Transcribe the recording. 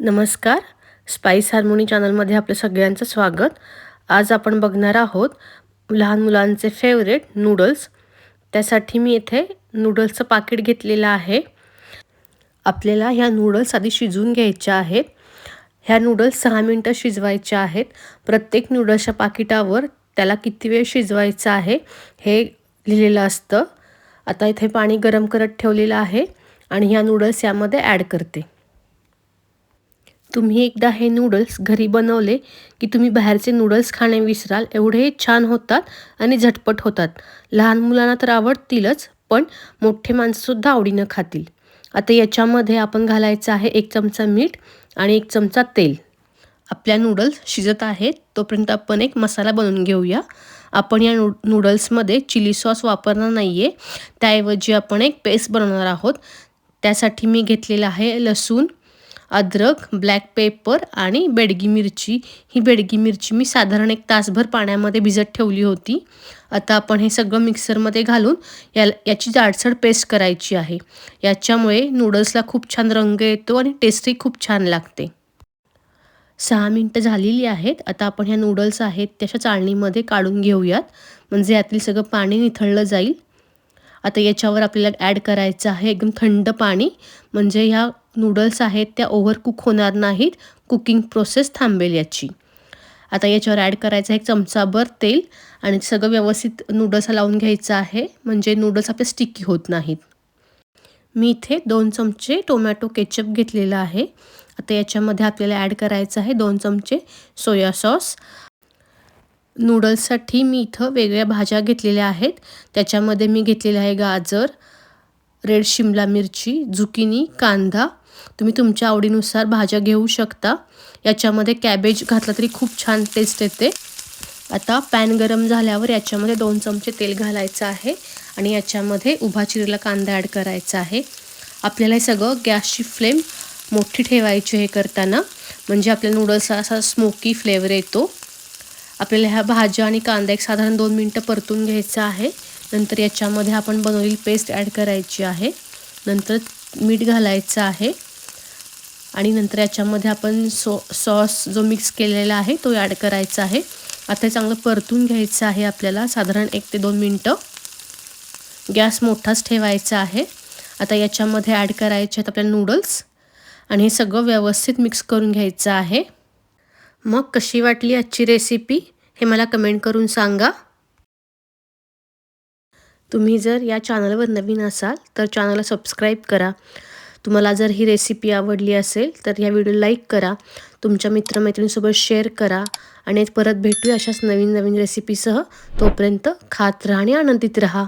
नमस्कार. Spice harmony चॅनलमध्ये आपलं सगळ्यांचं स्वागत. आज आपण बघणार आहोत लहान मुलांचे फेवरेट नूडल्स त्यासाठी मी इथे नूडल्सचं पाकिट घेतलेलं आहे. आपल्याला ह्या नूडल्स आधी शिजवून घ्यायच्या आहेत. ह्या नूडल्स सहा मिनटं शिजवायच्या आहेत. प्रत्येक नूडल्सच्या पाकिटावर त्याला किती वेळ शिजवायचं आहे हे लिहिलेलं असतं. आता इथे पाणी गरम करत ठेवलेलं आहे आणि ह्या नूडल्स यामध्ये ॲड करते. तुम्ही एकदा हे नूडल्स घरी बनवले की तुम्ही बाहेरचे नूडल्स खाणे विसराल. एवढे छान होतात आणि झटपट होतात. लहान मुलांना तर आवडतीलच पण मोठे माणसंसुद्धा आवडीनं खातील. आता याच्यामध्ये आपण घालायचं आहे एक चमचा मीठ आणि एक चमचा तेल. आपल्या नूडल्स शिजत आहेत तोपर्यंत आपण एक मसाला बनवून घेऊया. आपण या नू नूडल्समध्ये चिली सॉस वापरणार नाही आहे त्याऐवजी आपण एक पेस्ट बनवणार आहोत. त्यासाठी मी घेतलेलं आहे लसूण अद्रक ब्लॅक पेपर आणि बेडगी मिरची. ही बेडगी मिरची मी साधारण एक तासभर पाण्यामध्ये भिजत ठेवली होती. आता आपण हे सगळं मिक्सरमध्ये घालून या याची जाडसड पेस्ट करायची आहे. याच्यामुळे नूडल्सला खूप छान रंग येतो आणि टेस्टही खूप छान लागते. सहा मिनटं झालेली आहेत. आता आपण ह्या नूडल्स आहेत त्याच्या चाळणीमध्ये काढून घेऊयात. म्हणजे यातील सगळं पाणी निथळलं जाईल. आता याच्यावर आपल्याला ॲड करायचं आहे एकदम थंड पाणी. म्हणजे ह्या नूडल्स आहेत त्या ओव्हर कुक होणार नाहीत. कुकिंग प्रोसेस थांबेल याची. आता याच्यावर ॲड करायचं आहे एक चमचाभर तेल आणि सगळं व्यवस्थित नूडल्स लावून घ्यायचं आहे. म्हणजे नूडल्स आपले स्टिकी होत नाहीत. मी इथे दोन चमचे टोमॅटो केचप घेतलेला आहे. आता याच्यामध्ये आपल्याला ॲड करायचं आहे दोन चमचे सोया सॉस नूडल्ससाठी मी इथं वेगळ्या भाज्या घेतलेल्या आहेत. त्याच्यामध्ये मी घेतलेलं आहे गाजर रेड शिमला मिरची झुकिनी कांदा. तुम्ही तुमच्या आवडीनुसार भाज्या घेऊ शकता. याच्यामध्ये कॅबेज घातला तरी खूप छान टेस्ट येते. आता पॅन गरम झाल्यावर याच्यामध्ये दोन चमचे तेल घालायचं आहे आणि याच्यामध्ये उभा चिरलेला कांदा ॲड करायचा आहे. आपल्याला हे सगळं गॅसची फ्लेम मोठी ठेवायची हे करताना. म्हणजे आपल्या नूडल्सला असा स्मोकी फ्लेवर येतो. आपल्याला ह्या भाज्या आणि कांदा एक साधारण दोन मिनटं परतून घ्यायचं आहे. नंतर याच्यामध्ये आपण बनवलेली पेस्ट ॲड करायची आहे. नंतर मीठ घालायचं आहे. आणि नंतर याच्यामध्ये आपण सो सॉस जो मिक्स केलेला आहे तो ॲड करायचा आहे. आता चांगलं परतून घ्यायचं आहे आपल्याला साधारण एक ते दोन मिनटं. गॅस मोठाच ठेवायचा आहे. आता याच्यामध्ये ॲड करायचे आहेत आपल्या नूडल्स आणि हे सगळं व्यवस्थित मिक्स करून घ्यायचं आहे. मग कशी वाटली आजची रेसिपी हे मला कमेंट करून सांगा. तुम्ही जर या चॅनलवर नवीन असाल तर चॅनलला सबस्क्राईब करा. तुम्हाला जर ही रेसिपी आवडली असेल तर या व्हिडिओ लाईक करा. तुमच्या मित्रमैत्रिणींसोबत शेअर करा. आणि परत भेटूया अशाच नवीन नवीन रेसिपीसह तोपर्यंत खात राहा आणि आनंदित राहा.